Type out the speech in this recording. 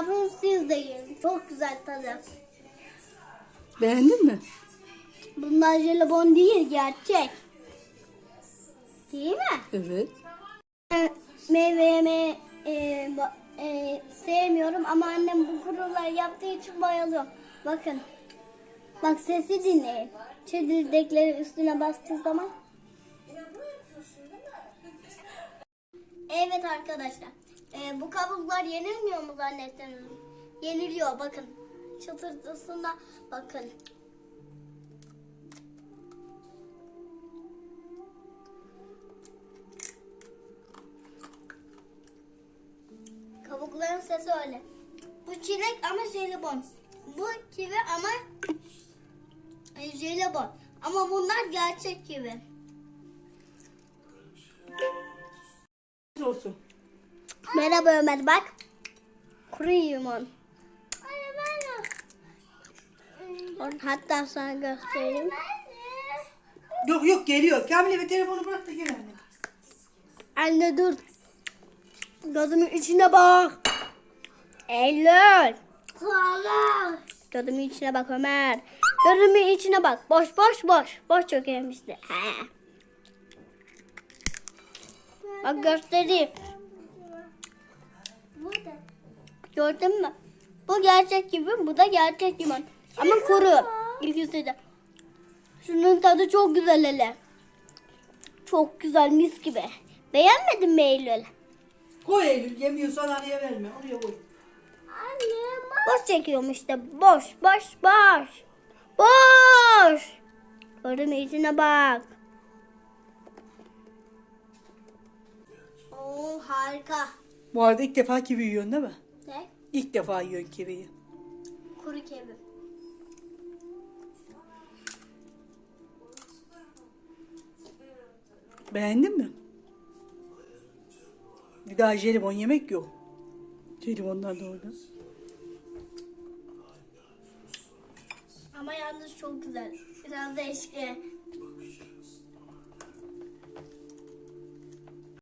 yapın siz de yiyin. Çok güzel tadı. Beğendin mi? Bunlar jelibon değil gerçek. Değil mi? Evet. Ben Meyve yemeyi e, e, sevmiyorum ama annem bu kuruları yaptığı için bayılıyorum. Bakın. Bak sesi dinleyin. Çekirdekleri üstüne bastığı zaman. Evet arkadaşlar. E, bu kabuklar yenilmiyor mu zannettiniz? Yeniliyor bakın. Çıtırtısına bakın. Kabukların sesi öyle. Bu çilek ama jelibon. Bu kivi ama e, jelibon. Ama bunlar gerçek kivi. Olsun. Merhaba Ömer bak. Kuru limon. Hatta sana göstereyim. Yok yok geliyor. Kamil'e bir telefonu bırak da gel anne. Anne dur. Gözümün içine bak. Eylül. Gözümün içine bak Ömer. Gözümün içine bak. Boş boş boş. Boş işte. He. Bak göstereyim. Gördün mü? Bu gerçek gibi, bu da gerçek limon. Ama kuru. İkisi de. Şunun tadı çok güzel hele. Çok güzel mis gibi. Beğenmedin mi Eylül? Koy Eylül yemiyorsan araya verme. Oraya koy. Boş çekiyorum işte. Boş, boş, boş. Boş. Mü içine bak. Oo harika. Bu arada ilk defa kivi yiyorsun değil mi? İlk defa yiyorsun kiviyi. Kuru kebap. Beğendin mi? Bir daha jelibon yemek yok. Jelibonlar da orada. Ama yalnız çok güzel. Biraz da eşki.